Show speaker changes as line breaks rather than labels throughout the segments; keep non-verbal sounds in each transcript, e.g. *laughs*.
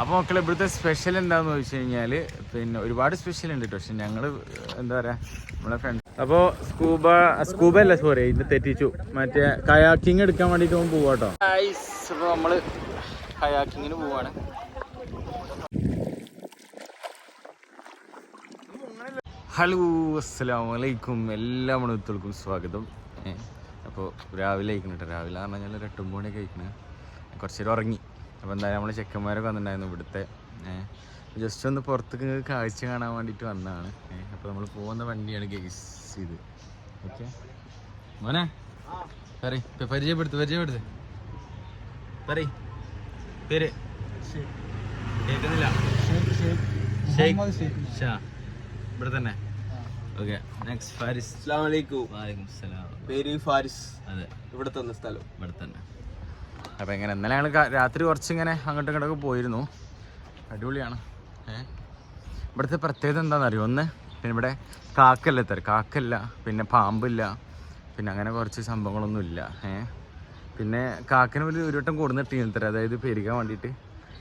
അപ്പോൾ മക്കളെ ഇവിടുത്തെ സ്പെഷ്യൽ എന്താണെന്ന് ചോദിച്ചു കഴിഞ്ഞാൽ പിന്നെ ഒരുപാട് സ്പെഷ്യൽ ഉണ്ട് കേട്ടോ പക്ഷെ ഞങ്ങൾ എന്താ പറയുക നമ്മളെ ഫ്രണ്ട് അപ്പോൾ സ്കൂബ സ്കൂബ അല്ല സോറി ഇതിന് തെറ്റിച്ചു. മറ്റേ കയാക്കിങ് എടുക്കാൻ വേണ്ടിയിട്ട് പോകും പോവാട്ടോ അപ്പോൾ നമ്മൾ കയാക്കിങ്ങിന് പോവാണ്. ഹലോ അസ്സാം വലൈക്കും എല്ലാ മണത്തുകൾക്കും സ്വാഗതം. അപ്പോൾ രാവിലെ കഴിക്കണം കേട്ടോ രാവിലെ പറഞ്ഞാൽ ഒരു എട്ടും മണിയൊക്കെ കഴിക്കണേ. കുറച്ചേരം ഉറങ്ങി. അപ്പോൾ എന്തായാലും നമ്മൾ ചെക്കന്മാരൊക്കെ വന്നിട്ടുണ്ടായിരുന്നു ഇവിടുത്തെ. ജസ്റ്റ് ഒന്ന് പുറത്തേക്ക് കാഴ്ച കാണാൻ വേണ്ടിയിട്ട് വന്നതാണ്. അപ്പോൾ നമ്മൾ പോകുന്ന വണ്ടിയാണ് ഗെയ്സ് ഇത്. ഓക്കെ മോനെ? പറയ് പരിചയപ്പെടുത്ത് പരിചയപ്പെടുത്ത്. പറയ്. പേര്? കേൾക്കുന്നില്ല. ഇവിടെ തന്നെ. Okay next Faris.
അസ്സലാമലൈക്കും
വാലൈക്കും അസ്സലാം
പേര് ഫാരിസ്.
അതെ.
ഇവിടെ തന്നെ സ്ഥലം.
ഇവിടെ തന്നെ. അപ്പോൾ ഇങ്ങനെ ഇന്നലെ ഞങ്ങൾ രാത്രി കുറച്ച് ഇങ്ങനെ അങ്ങോട്ടും ഇങ്ങോട്ടൊക്കെ പോയിരുന്നു. അടിപൊളിയാണ്. ഏഹ് ഇവിടുത്തെ പ്രത്യേകത എന്താണെന്ന് അറിയുമോ ഒന്ന് പിന്നെ ഇവിടെ കാക്കല്ല തര കാക്കല്ല പിന്നെ പാമ്പില്ല പിന്നെ അങ്ങനെ കുറച്ച് സംഭവങ്ങളൊന്നും ഇല്ല. ഏഹ് പിന്നെ കാക്കിന് ഒരു ഒരു വട്ടം കൊടുന്നിട്ടിരുന്നു തരാം അതായത് പെരുകാൻ വേണ്ടിയിട്ട്.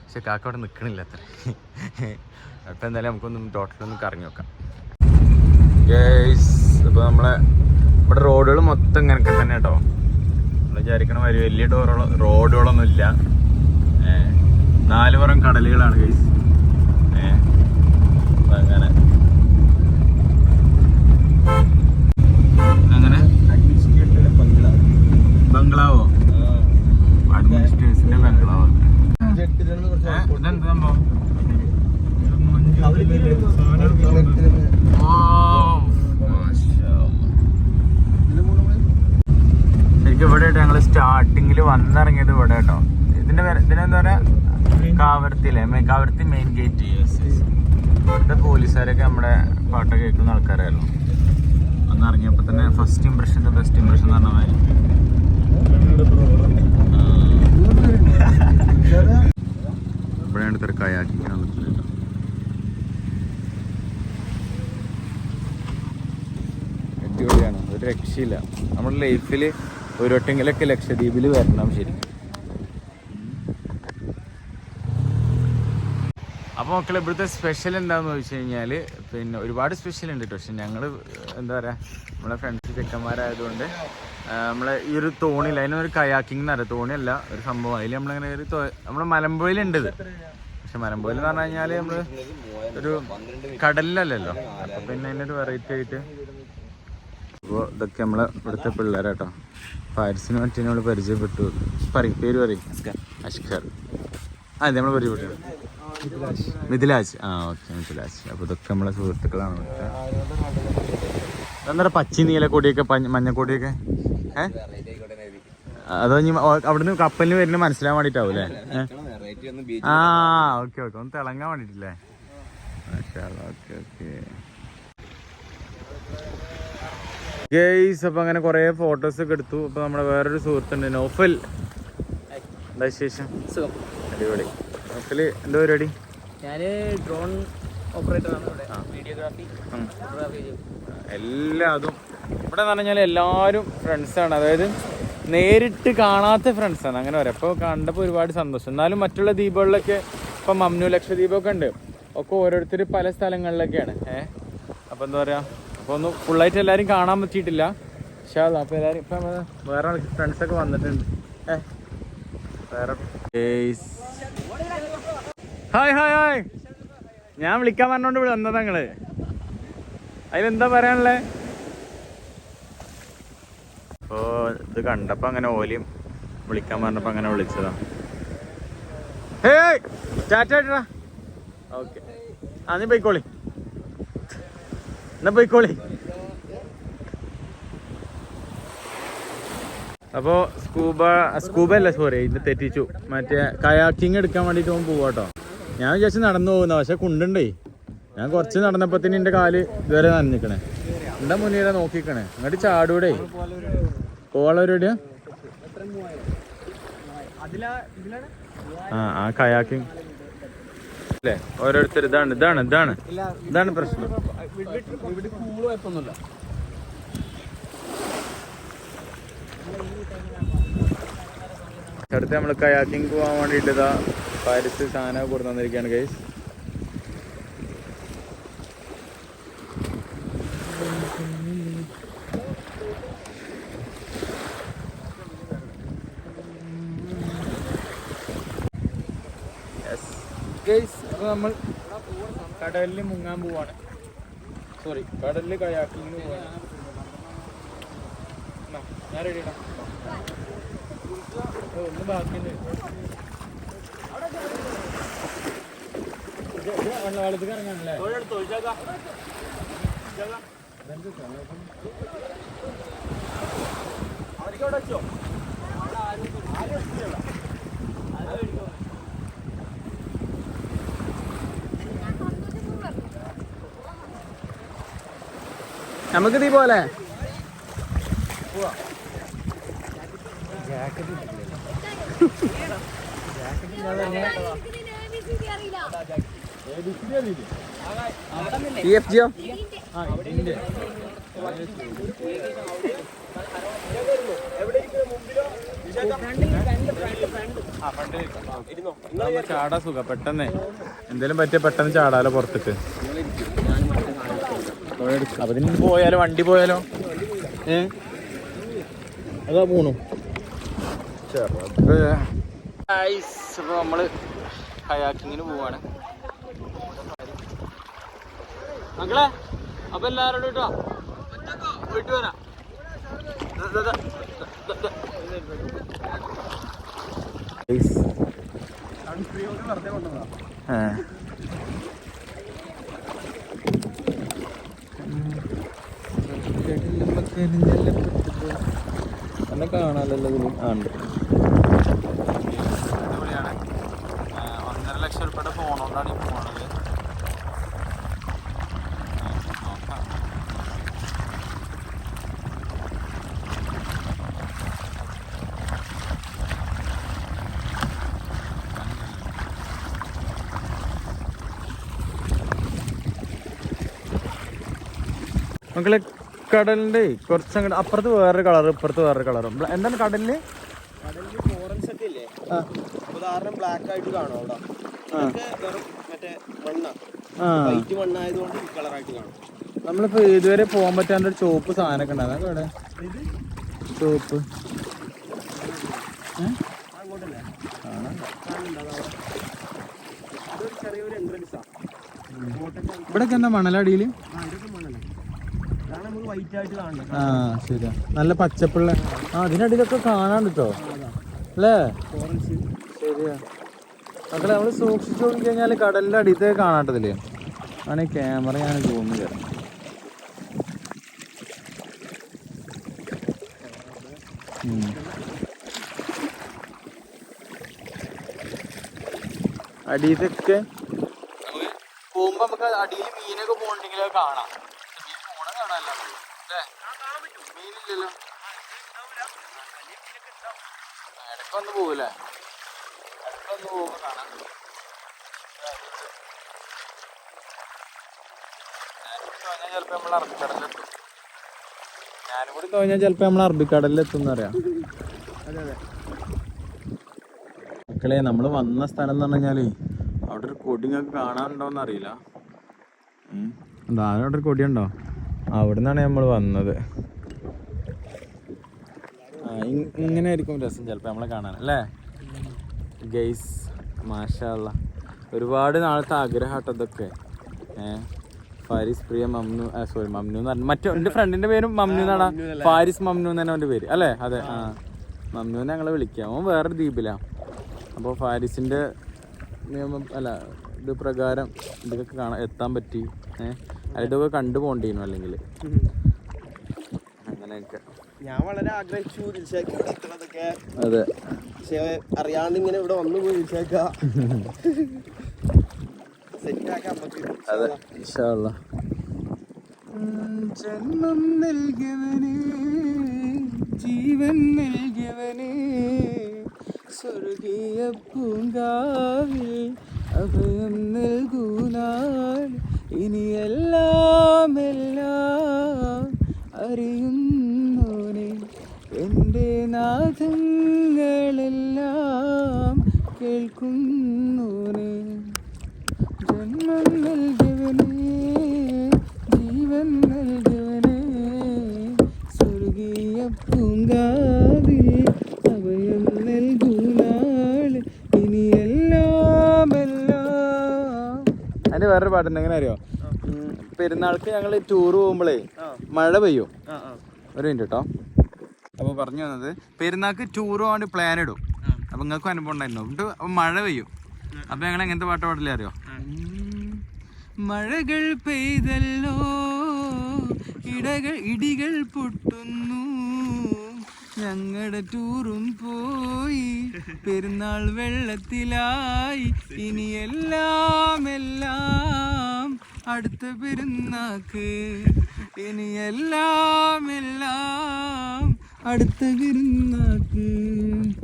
പക്ഷെ കാക്ക അവിടെ നിൽക്കണില്ല അത്ര. *laughs* അപ്പം എന്തായാലും നമുക്കൊന്നും ടോട്ടലൊന്നും കറങ്ങി നോക്കാം. ഗേസ് ഇപ്പോൾ നമ്മളെ ഇവിടെ റോഡുകൾ മൊത്തം ഇങ്ങനൊക്കെ തന്നെ കേട്ടോ വിചാരിക്കണ വലിയ ഡോറുകളോ റോഡുകളൊന്നും ഇല്ല നാലുപുറം കടലുകളാണ് ഗൈസ് ഏ അപ്പൊ അങ്ങനെ അങ്ങനെ ബംഗ്ലാവോ അഡ്മിനിസ്ട്രേഷന്റെ ബംഗ്ലാവോ ഏ, ഇതെന്ത് സംഭവം ഓ മാഷാ ശരിക്കും ഇവിടെ ഞങ്ങൾ സ്റ്റാർട്ടിങ്ങിൽ വന്നിറങ്ങിയത് ഇവിടെ കേട്ടോ ഇതിന്റെ പേര് ഇതിനെന്താ പറയാ കാവർത്തിയിലെ മെ- കാവർത്തി മെയിൻ ഗേറ്റ് ഇവിടുത്തെ പോലീസുകാരൊക്കെ നമ്മുടെ പാട്ട് കേൾക്കുന്ന ആൾക്കാരായിരുന്നു. അന്ന് ഇറങ്ങിയപ്പോൾ തന്നെ ഫസ്റ്റ് ഇമ്പ്രഷൻ ബെസ്റ്റ് ഇമ്പ്രഷൻ എന്ന് പറഞ്ഞ ഇവിടെയാണ് ഇത്ര കയാക്കിങ് അടിപൊളിയാണ്. ഒരു രക്ഷയില്ല. നമ്മുടെ ലൈഫിൽ ഒരു വട്ടെങ്കിലൊക്കെ ലക്ഷദ്വീപിൽ വരണം ശരിക്കും. അപ്പോൾ മക്കളെ ഇവിടുത്തെ സ്പെഷ്യൽ എന്താണെന്ന് ചോദിച്ചു കഴിഞ്ഞാൽ പിന്നെ ഒരുപാട് സ്പെഷ്യൽ ഉണ്ട് കേട്ടോ പക്ഷെ ഞങ്ങൾ എന്താ പറയുക നമ്മളെ ഫ്രണ്ട്സ് ചെക്കന്മാരായതുകൊണ്ട് നമ്മളെ ഈ ഒരു തോണിയില്ല അതിനൊരു കയാക്കിംഗ് എന്ന് പറയാം തോണിയല്ല ഒരു സംഭവം. അതിൽ നമ്മളിങ്ങനെ ഒരു നമ്മുടെ മലമ്പുഴയിലുണ്ട് പക്ഷെ മലമ്പുഴയിൽ എന്ന് പറഞ്ഞു കഴിഞ്ഞാൽ നമ്മൾ ഒരു കടലിലല്ലല്ലോ. അപ്പം പിന്നെ അതിനൊരു വെറൈറ്റി ആയിട്ട് അപ്പോൾ ഇതൊക്കെ നമ്മളെ ഇവിടുത്തെ പിള്ളേരാട്ടോ. ഫാരിസിന് മറ്റേ നമ്മൾ പരിചയപ്പെട്ടു. പറയും പേര് പറയും. അഷ്കർ. ആ ഇത് നമ്മൾ പരിചയപ്പെട്ടു. മിഥിലാജ്. ആ ഓക്കെ മിഥിലാജ്. അപ്പോൾ ഇതൊക്കെ നമ്മളെ സുഹൃത്തുക്കളാണ് എന്താ പച്ചി നീലക്കൊടിയൊക്കെ മഞ്ഞക്കൊടിയൊക്കെ? ഏ? അതോ ഇനി അവിടുന്ന് കപ്പലിന് വരുന്ന മനസ്സിലാൻ വേണ്ടിട്ടാവും അല്ലേ? ആ ഓക്കെ ഓക്കെ. ഒന്ന് തിളങ്ങാൻ വേണ്ടിട്ടില്ലേ ഓക്കെ ഓക്കെ. ഗെയ്സ് അപ്പൊ അങ്ങനെ കൊറേ ഫോട്ടോസ് ഒക്കെ എടുത്തു. അപ്പൊ നമ്മുടെ വേറൊരു സുഹൃത്തുണ്ട് നോഫൽ. എന്താ വിശേഷം? അടിപൊളി. നോഫൽ എന്താ പരിപാടി?
ഞാൻ ഡ്രോൺ ഓപ്പറേറ്ററാണ് ഇവിടെ. വീഡിയോഗ്രാഫി. ഫോട്ടോഗ്രാഫി
എല്ലാം അതും. ഇവിടെ എന്ന് പറഞ്ഞാൽ എല്ലാവരും ഫ്രണ്ട്സാണ് അതായത് നേരിട്ട് കാണാത്ത ഫ്രണ്ട്സാണ് അങ്ങനെ പറയാം. അപ്പോൾ കണ്ടപ്പോൾ ഒരുപാട് സന്തോഷം. എന്നാലും മറ്റുള്ള ദ്വീപുകളിലൊക്കെ ഇപ്പം മമ്നു ലക്ഷദ്വീപൊക്കെ ഉണ്ട്. ഒക്കെ ഓരോരുത്തർ പല സ്ഥലങ്ങളിലൊക്കെയാണ്. ഏഹ് അപ്പോൾ എന്താ പറയുക അപ്പോൾ ഒന്ന് ഫുള്ളായിട്ട് എല്ലാവരും കാണാൻ പറ്റിയിട്ടില്ല. പക്ഷേ അപ്പോൾ എല്ലാവരും ഇപ്പം വേറെ ഫ്രണ്ട്സൊക്കെ വന്നിട്ടുണ്ട്. ഏഹ് ഹായ് ഹായ് ഹായ് ഞാൻ വിളിക്കാൻ പറഞ്ഞോണ്ട് ഇവിടെ വന്നതാ നിങ്ങൾ. അതിലെന്താ പറയാനുള്ളേ? അപ്പോ ഇത് കണ്ടപ്പോ അങ്ങനെ ഓലിയും വിളിക്കാൻ പറഞ്ഞപ്പോ അങ്ങനെ വിളിച്ചതാ. ഹേയ് ഓക്കെ ആ നീ പോയിക്കോളി. എന്നാ പോയിക്കോളി? അപ്പോ സ്കൂബ സ്കൂബ അല്ല സോറി ഇത് തെറ്റിച്ചു. മറ്റേ കയാക്കിങ് എടുക്കാൻ വേണ്ടിട്ട് പോകും പോവാട്ടോ ഞാൻ വിചാരിച്ചു നടന്നു പോകുന്ന പക്ഷെ കുണ്ടുണ്ടേ. ഞാൻ കുറച്ച് നടന്നപ്പത്തിന് എന്റെ കാൽ ഇതുവരെ നനഞ്ഞിക്കണേ. എന്താ മുന്നേ നോക്കിക്കണേ. എന്നിട്ട് ചാടൂടെ. പരിപാടിയാ? ആ ആ കയാക്കിങ്. അല്ലേ? ഓരോരുത്തർ ഇതാണ് ഇതാണ് ഇതാണ്. ഇതാണ് പ്രശ്നം. അടുത്ത് നമ്മൾ കയാക്കിങ് പോകാൻ വേണ്ടിയിട്ട് ഇതാ പാരിസ് സാധനം കൊടുത്തു തന്നിരിക്കുകയാണ് ഗൈസ് ഗൈസ് അപ്പോൾ നമ്മൾ കടലിൽ മുങ്ങാൻ പോവാണ്. സോറി കടലിൽ കയാക്കിങ്ങിന് പോവാണ്. ഞാൻ റെഡിയാ ഒന്ന് ഇറങ്ങാനല്ലേ നമുക്ക് ഇതീ പോലെ ജിയോ ചാടാ സുഖ. പെട്ടെന്ന്. എന്തേലും പറ്റിയ പെട്ടെന്ന് ചാടാലോ പുറത്തിട്ട് അപ്പൊ പോയാലോ? വണ്ടി പോയാലോ? ഏ? അതാ പോണു. അപ്പൊ നമ്മൾ ഹയാക്കിങ്ങിന് പോവാണ്. മക്കളെ അപ്പൊ എല്ലാരോടും കേട്ടോ വീട്ടു വരാം. എന്നെ കാണാനല്ലോ ഇതിൽ. ആ ഉണ്ട് അടിപൊളിയാണ് ആ, ഒന്നര ലക്ഷം രൂപയുടെ ഫോൺ കൊണ്ടാണ് ഈ പോണത് ആ, നോക്കാം മക്കളെ കടലിന്റെ കുറച്ചങ്ങോട്ട് അപ്പുറത്ത് വേറൊരു കളർ ഇപ്പുറത്ത് വേറൊരു കളറും എന്താണ്
കടലിൽ? കടലിൽ ഉദാഹരണം ബ്ലാക്ക് ആയിട്ട് കാണും അവിടെ. മറ്റേ വൈറ്റ് മണ്ണായതുകൊണ്ട് കളറായിട്ട് കാണും.
നമ്മളിപ്പോ ഇതുവരെ പോകാൻ പറ്റാണ്ട് ഒരു ചോപ്പ് സാധനമൊക്കെ ഉണ്ടാകും അതൊക്കെ ഇവിടെ എന്താ മണലടിയിൽ?
ആ
ശരിയാ. നല്ല പച്ചപ്പുള്ള ആ അതിനടിയിലൊക്കെ കാണാൻ കേട്ടോ അല്ലേ ശരിയാ. മക്കളെ നമ്മൾ സൂക്ഷിച്ചു നോക്കി കഴിഞ്ഞാൽ കടലിന്റെ അടിയത്തെ കാണാട്ടതില്ലേ ആണ് ക്യാമറ ഞാൻ തോന്നുക അടിയിലൊക്കെ പോകുമ്പോ നമുക്ക് അടിയിൽ മീനൊക്കെ പോകണ്ടെങ്കിൽ കാണാം മീൻ പോണ കാണാനല്ലോ അല്ലേ മീനില്ലല്ലോ ഇടയ്ക്കൊന്ന് പോകൂലേ ഇടയ്ക്കൊന്ന് പോകുമ്പോ കാണാം. ചിലപ്പോ നമ്മൾ അറബിക്കടലിലെത്തും ഞാനും കൂടി ചിലപ്പോ നമ്മൾ അറബിക്കടലിലെത്തും എന്നറിയാം
അതെ അതെ.
മക്കളെ നമ്മൾ വന്ന സ്ഥലം എന്ന് പറഞ്ഞാലേ അവിടെ ഒരു കൊടി ഞങ്ങൾക്ക് കാണാനുണ്ടോന്ന് അറിയില്ല. ഉം. ഉണ്ടോ അവിടെ ഒരു കൊടിയുണ്ടോ? ഉണ്ടോ അവിടെ നിന്നാണ് നമ്മൾ വന്നത്. ഇങ്ങനെ ആയിരിക്കും രസം ചിലപ്പോൾ നമ്മളെ കാണാൻ അല്ലേ? ഗെയ്സ് മാഷല്ല ഒരുപാട് നാളത്തെ ആഗ്രഹമാട്ടോ ഇതൊക്കെ. ഏഹ് ഫാരിസ് പ്രിയ മമ്നു സോറി മമ്നു എന്ന് പറഞ്ഞു മറ്റേ എന്റെ ഫ്രണ്ടിന്റെ പേരും മമ്നു എന്നാടാ ഫാരിസ് മമ്നു എന്ന് തന്നെ അവന്റെ പേര് അല്ലേ? അതെ ആ. മമ്നു ഞങ്ങളെ വിളിക്കാം. അവൻ വേറൊരു ദ്വീപിലാണ് അപ്പോൾ ഫാരിസിന്റെ നിയമം അല്ല ഇത് പ്രകാരം ഇതൊക്കെ കാണാൻ എത്താൻ പറ്റി. ഏഹ് അതിതൊക്കെ കണ്ടു പോകേണ്ടിയിരുന്നു അല്ലെങ്കിൽ. അങ്ങനെയൊക്കെ.
ഞാൻ വളരെ ആഗ്രഹിച്ചു ദിൽഷാക്ക് ഇവിടെ എത്തണതൊക്കെ
അതെ.
പക്ഷെ അറിയാണ്ട് ഇങ്ങനെ ഇവിടെ വന്നു പോയി ദിൽഷാക്ക
അതെ ഇൻഷാല്ല ജന്മം നൽകിയവന് ജീവൻ നൽകിയവന് സ്വർഗീയ പൂങ്കാവിൽ അഭയം നൽകൂനാൾ. ഇനി എല്ലാം എല്ലാം അറിയുന്നോനെ നാഥങ്ങളെല്ലാം കേൾക്കുന്നു ജന്മം നൽകിയവനേ ജീവൻ നൽകിയവനേ സ്വർഗീയ പൂങ്കാവിൽ അഭയം നൽകുന്നാൾ ഇനിയെല്ലാം എല്ലാം അതിന്റെ വേറൊരു പാട്ടുണ്ട് എങ്ങനെ അറിയോ പെരുന്നാൾക്ക് ഞങ്ങൾ ടൂർ പോകുമ്പോഴേ മഴ പെയ്യും. ഒരു മിനിറ്റ് കേട്ടോ അപ്പോൾ പറഞ്ഞു വന്നത് പെരുന്നാക്ക് ടൂർ പോകാണ്ട് പ്ലാൻ ഇടും. അപ്പൊ നിങ്ങൾക്ക് അനുഭവം ഉണ്ടായിരുന്നു. അപ്പൊ മഴ പെയ്യും. അപ്പൊ ഞങ്ങൾ എങ്ങനത്തെ പാട്ട് പാടില്ല അറിയോ? മഴകൾ പെയ്തല്ലോ ഇടകൾ ഇടികൾ പൊട്ടുന്നു. ഞങ്ങളുടെ ടൂറും പോയി. പെരുന്നാൾ വെള്ളത്തിലായി. ഇനി എല്ലാം എല്ലാം അടുത്ത പെരുന്നാക്ക്. ഇനി എല്ലാം എല്ലാം അടുത്ത പെരുന്നാക്ക്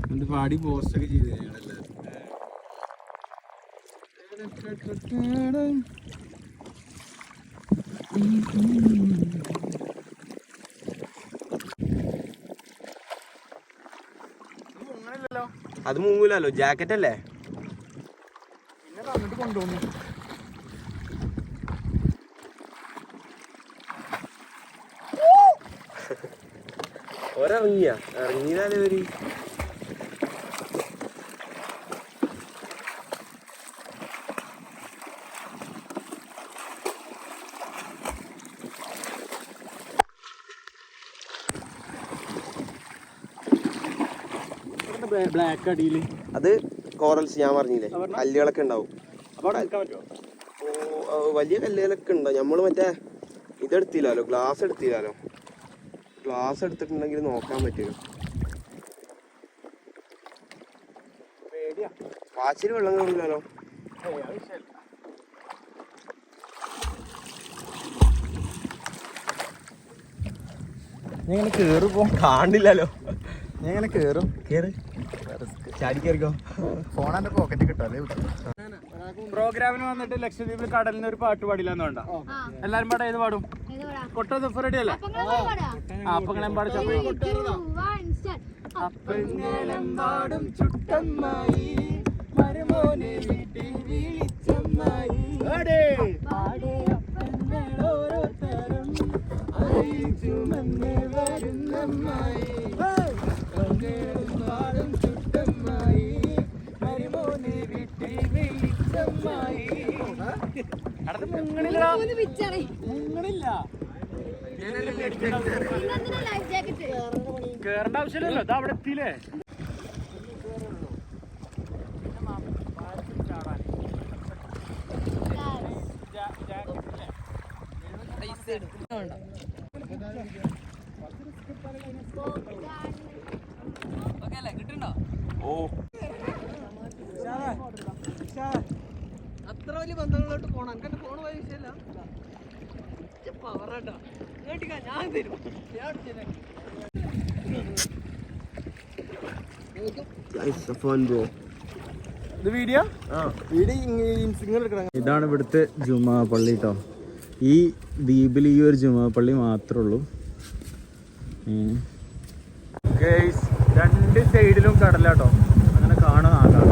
എന്നിട്ട് പാടി പോസ്റ്റൊക്കെ ചെയ്ത്
അത് മുങ്ങൂലല്ലോ ജാക്കറ്റ് അല്ലേ?
പിന്നെ അങ്ങോട്ട് കൊണ്ടുപോകുന്നു
ഒരിറങ്ങിയ. ഇറങ്ങിയതാലേ ഒരു
ബ്ലാക്ക് അടിയിൽ
അത് കോറൽസ് ഞാൻ പറഞ്ഞില്ലേ? കല്ലുകളൊക്കെ ഉണ്ടാവും. വലിയ കല്ലുകളൊക്കെ ഉണ്ടോ? നമ്മൾ മറ്റേ ഇതെടുത്തില്ലല്ലോ ഗ്ലാസ് എടുത്തില്ലല്ലോ ഗ്ലാസ് എടുത്തിട്ടുണ്ടെങ്കിൽ നോക്കാൻ പറ്റുമോ? വാച്ചിൽ വെള്ളം
കാണില്ലല്ലോ ഞാൻ കേറി പോ.
കാണില്ലല്ലോ.
ഞാൻ ഇങ്ങനെ കേറും.
കേറ്. ചാടി കയറിക്കോ
ഫോൺ എന്റെ പോക്കറ്റ് കിട്ടാല്ലേ പ്രോഗ്രാമിന് വന്നിട്ട് ലക്ഷദ്വീപിൽ കടലിൽ നിന്ന് ഒരു പാട്ട് പാടില്ലെന്ന് വേണ്ട. എല്ലാരും പാടാ ഏത് പാടും. കൊട്ട ദുഫ് റെഡി അല്ലേ? ആ അപ്പങ്ങളെയും പാടി അപ്പങ്ങളെമ്പാടും ചുട്ടമ്മായി. മരുമോനെ വീട്ടിൽ വിളിച്ചമ്മായി. വരുന്നമ്മായി. കേറേണ്ട ആവശ്യമില്ലല്ലോ ഇത് അവിടെ എത്തിയില്ലേ
ഓ.
വലിയ ബന്ധങ്ങളിലോട്ട് പോണം. എനിക്ക് ഫോൺ പോയ വിഷയമല്ല പവറാട്ടോ കേട്ടിക്ക? ഞാൻ തരും. ഞാൻ
ആ.
ഇതാണ് ഇവിടുത്തെ ജുമാ പള്ളി കേട്ടോ ഈ ദ്വീപിൽ ഈ ഒരു ജുമാ പള്ളി മാത്രമേ ഉള്ളൂ രണ്ട് സൈഡിലും കടലാട്ടോ അങ്ങനെ കാണാം ഇവിടെ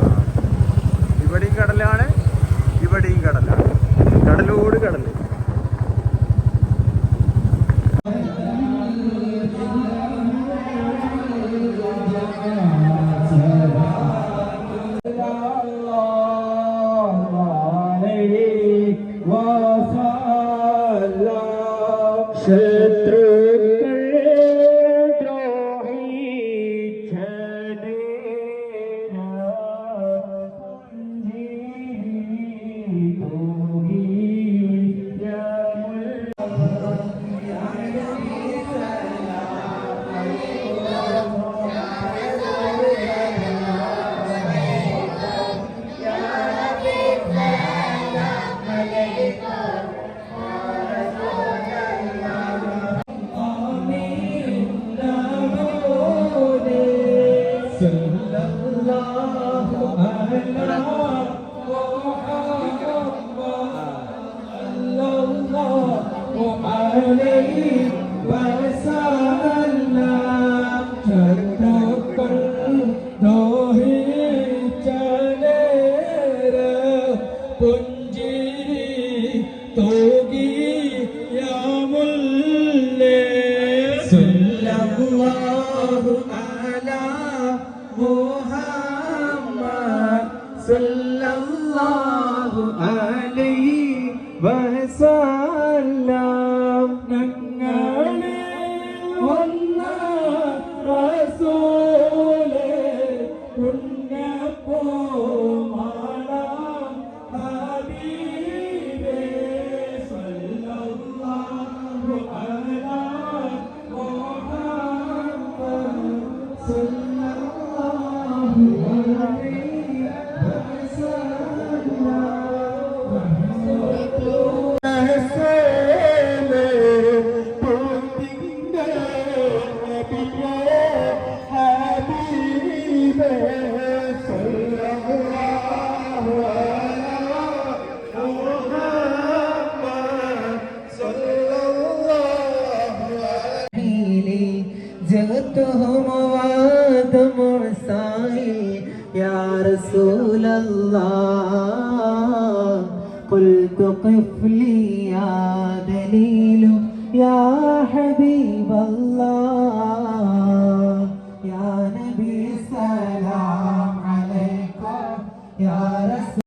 ഇവിടെയും കടലാണ് കടലാണ്. കടലോട്
കടൽ.